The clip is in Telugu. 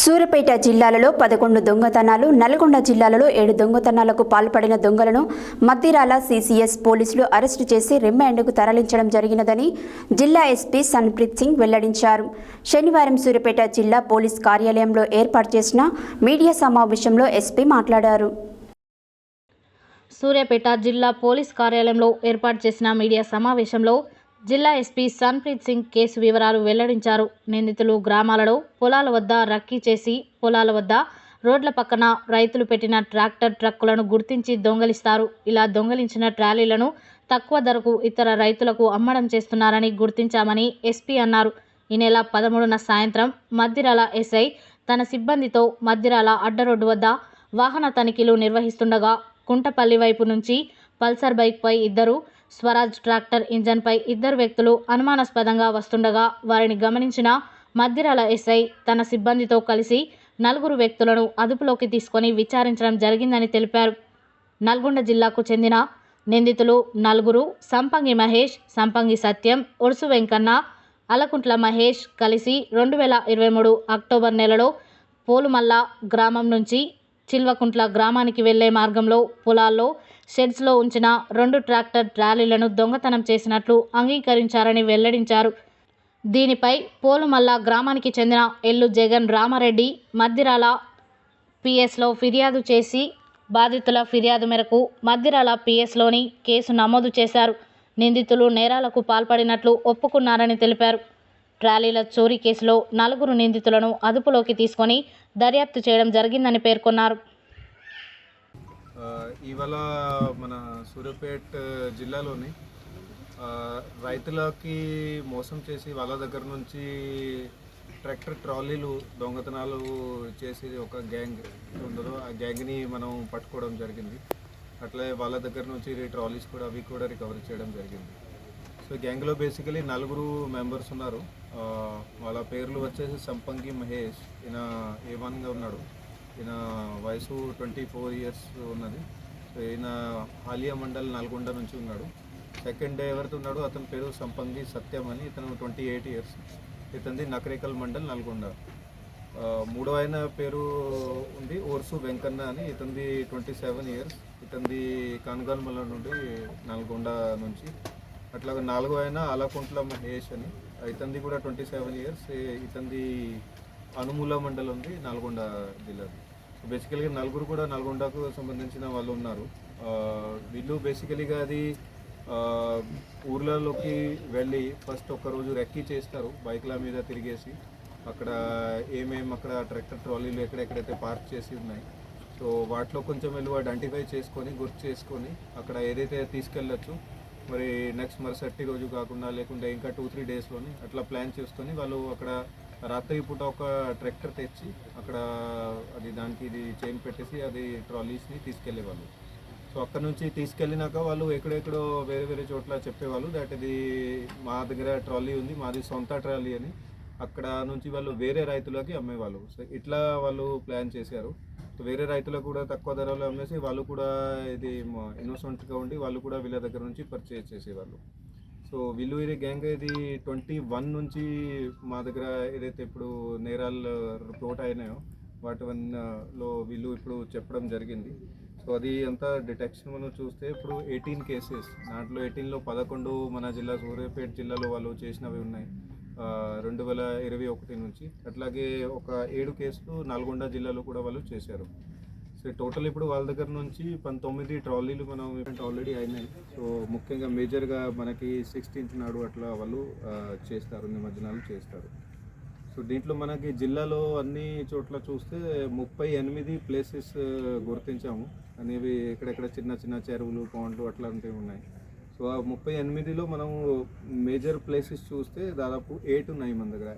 సూర్యపేట జిల్లాలలో పదకొండు దొంగతనాలు నల్గొండ జిల్లాలలో ఏడు దొంగతనాలకు పాల్పడిన దొంగలను మద్దిరాల సీసీఎస్ పోలీసులు అరెస్టు చేసి రిమాండ్కు తరలించడం జరిగినదని జిల్లా ఎస్పీ సన్ప్రీత్ సింగ్ వెల్లడించారు. శనివారం సూర్యపేట జిల్లా పోలీస్ కార్యాలయంలో ఏర్పాటు చేసిన మీడియా సమావేశంలో ఎస్పీ మాట్లాడారు. సూర్యాపేట జిల్లా పోలీస్ కార్యాలయంలో ఏర్పాటు చేసిన మీడియా సమావేశంలో జిల్లా ఎస్పీ సన్ప్రీత్ సింగ్ కేసు వివరాలు వెల్లడించారు. నిందితులు గ్రామాలలో పొలాల వద్ద రక్కీ చేసి పొలాల వద్ద రోడ్ల పక్కన రైతులు పెట్టిన ట్రాక్టర్ ట్రక్కులను గుర్తించి దొంగలిస్తారు. ఇలా దొంగలించిన ట్రాలీలను తక్కువ ధరకు ఇతర రైతులకు అమ్మడం చేస్తున్నారని గుర్తించామని ఎస్పీ అన్నారు. ఈ నెల పదమూడున సాయంత్రం మద్దిరాల ఎస్ఐ తన సిబ్బందితో మద్దిరాల అడ్డరోడ్డు వద్ద వాహన తనిఖీలు నిర్వహిస్తుండగా కుంటపల్లి వైపు నుంచి పల్సర్ బైక్పై ఇద్దరు స్వరాజ్ ట్రాక్టర్ ఇంజన్పై ఇద్దరు వ్యక్తులు అనుమానాస్పదంగా వస్తుండగా వారిని గమనించిన మద్దిరాల ఎస్ఐ తన సిబ్బందితో కలిసి నలుగురు వ్యక్తులను అదుపులోకి తీసుకొని విచారించడం జరిగిందని తెలిపారు. నల్గొండ జిల్లాకు చెందిన నిందితులు నలుగురు సంపంగి మహేష్ సంపంగి సత్యం ఒడుసు వెంకన్న అలకుంట్ల మహేష్ కలిసి రెండు వేల ఇరవై మూడు అక్టోబర్ నెలలో పోలుమల్ల గ్రామం నుంచి చిల్వకుంట్ల గ్రామానికి వెళ్ళే మార్గంలో పొలాల్లో షెడ్స్లో ఉంచిన రెండు ట్రాక్టర్ ట్రాలీలను దొంగతనం చేసినట్లు అంగీకరించారని వెల్లడించారు. దీనిపై పోలుమల్ల గ్రామానికి చెందిన ఎల్లు జగన్ రామారెడ్డి మద్దిరాల పిఎస్లో ఫిర్యాదు చేసి బాధితుల ఫిర్యాదు మేరకు మద్దిరాల పిఎస్లోని కేసు నమోదు చేశారు. నిందితులు నేరాలకు పాల్పడినట్లు ఒప్పుకున్నారని తెలిపారు. ట్రాలీల చోరీ కేసులో నలుగురు నిందితులను అదుపులోకి తీసుకొని దర్యాప్తు చేయడం జరిగిందని పేర్కొన్నారు. ఇవాళ మన సూర్యాపేట జిల్లాలోని రైతులకి మోసం చేసి వాళ్ళ దగ్గర నుంచి ట్రాక్టర్ ట్రాలీలు దొంగతనాలు చేసి ఒక గ్యాంగ్ ఉందో ఆ గ్యాంగ్ని మనం పట్టుకోవడం జరిగింది. అట్లే వాళ్ళ దగ్గర నుంచి ట్రాలీస్ కూడా అవి కూడా రికవర్ చేయడం జరిగింది. సో గ్యాంగ్లో బేసికలీ నలుగురు మెంబర్స్ ఉన్నారు. వాళ్ళ పేర్లు వచ్చేసి సంపంగి మహేష్ ఈయన ఏ వన్గా ఉన్నాడు. ఈయన వయసు ట్వంటీ ఫోర్ ఇయర్స్ ఉన్నది. సో ఈయన ఆలియా మండల్ నల్గొండ నుంచి ఉన్నాడు. సెకండ్ డే ఎవరితో ఉన్నాడు అతని పేరు సంపంగి సత్యం అని ఇతను ట్వంటీ ఎయిట్ ఇయర్స్. ఇతనిది నకరేకల్ మండల్ నల్గొండ. మూడో ఆయన పేరు ఉంది ఓర్సు వెంకన్న అని. ఇతనిది ట్వంటీ సెవెన్ ఇయర్స్. ఇతనిది కనగల్మల నుండి నల్గొండ నుంచి. అట్లాగే నాలుగో ఆయన అలకుంట్ల మహేష్ అని. ఇతనిది కూడా ట్వంటీ సెవెన్ ఇయర్స్. ఇతనిది అనుమూల మండలం ఉంది నల్గొండ జిల్లాది సో బేసికల్గా నలుగురు కూడా నల్గొండకు సంబంధించిన వాళ్ళు ఉన్నారు. వీళ్ళు బేసికలీగా అది ఊర్లలోకి వెళ్ళి ఫస్ట్ ఒక్కరోజు రెక్కీ చేస్తారు బైక్ల మీద తిరిగేసి. అక్కడ ఏమేమి అక్కడ ట్రాక్టర్ ట్రాలీలు ఎక్కడెక్కడైతే పార్క్ చేసి ఉన్నాయి. సో వాటిలో కొంచెం వెళ్ళి ఐడెంటిఫై చేసుకొని గుర్తు చేసుకొని అక్కడ ఏదైతే తీసుకెళ్ళచ్చు మరి నెక్స్ట్ మరుసటి రోజు కాకుండా లేకుంటే ఇంకా టూ త్రీ డేస్లోని అట్లా ప్లాన్ చేసుకొని వాళ్ళు అక్కడ రాత్రి పూట ఒక ట్రాక్టర్ తెచ్చి అక్కడ అది దానికి ఇది చైన్ పెట్టేసి అది ట్రాలీస్ని తీసుకెళ్ళేవాళ్ళు. సో అక్కడ నుంచి తీసుకెళ్ళినాక వాళ్ళు ఎక్కడెక్కడో వేరే వేరే చోట్ల చెప్పేవాళ్ళు దట్ ఇది మా దగ్గర ట్రాలీ ఉంది మాది సొంత ట్రాలీ అని. అక్కడ నుంచి వాళ్ళు వేరే రైతులకి అమ్మేవాళ్ళు. సో ఇట్లా వాళ్ళు ప్లాన్ చేశారు. వేరే రైతులకు కూడా తక్కువ ధరలో అమ్మేసి వాళ్ళు కూడా ఇది ఇన్నోసెంట్గా ఉండి వాళ్ళు కూడా వీళ్ళ దగ్గర నుంచి పర్చేజ్ చేసేవాళ్ళు. సో విల్లు ఇది గ్యాంగ్ ఇది ట్వంటీ వన్ నుంచి మా దగ్గర ఏదైతే ఇప్పుడు నేరాలు రిపోర్ట్ అయినాయో వాటి వన్లో వీళ్ళు ఇప్పుడు చెప్పడం జరిగింది. సో అది అంతా డిటెక్షన్ మనం చూస్తే ఇప్పుడు ఎయిటీన్ కేసెస్ దాంట్లో ఎయిటీన్లో పదకొండు మన జిల్లా సూర్యాపేట జిల్లాలో వాళ్ళు చేసినవి ఉన్నాయి. రెండు వేల ఇరవై ఒకటి నుంచి. అట్లాగే ఒక ఏడు కేసులు నల్గొండ జిల్లాలో కూడా వాళ్ళు చేశారు. సో టోటల్ ఇప్పుడు వాళ్ళ దగ్గర నుంచి పంతొమ్మిది ట్రాలీలు మనం ఆల్రెడీ అయినాయి. సో ముఖ్యంగా మేజర్గా మనకి సిక్స్టీన్త్ నాడు అట్లా వాళ్ళు చేస్తారు నిమజ్జనాలు చేస్తారు. సో దీంట్లో మనకి జిల్లాలో అన్ని చోట్ల చూస్తే ముప్పై ఎనిమిది ప్లేసెస్ గుర్తించాము. అనేవి ఎక్కడెక్కడ చిన్న చిన్న చెరువులు పాండ్లు అట్లాంటివి ఉన్నాయి. సో ఆ ముప్పై ఎనిమిదిలో మనము మేజర్ ప్లేసెస్ చూస్తే దాదాపు ఎయిట్ ఉన్నాయి మన దగ్గర.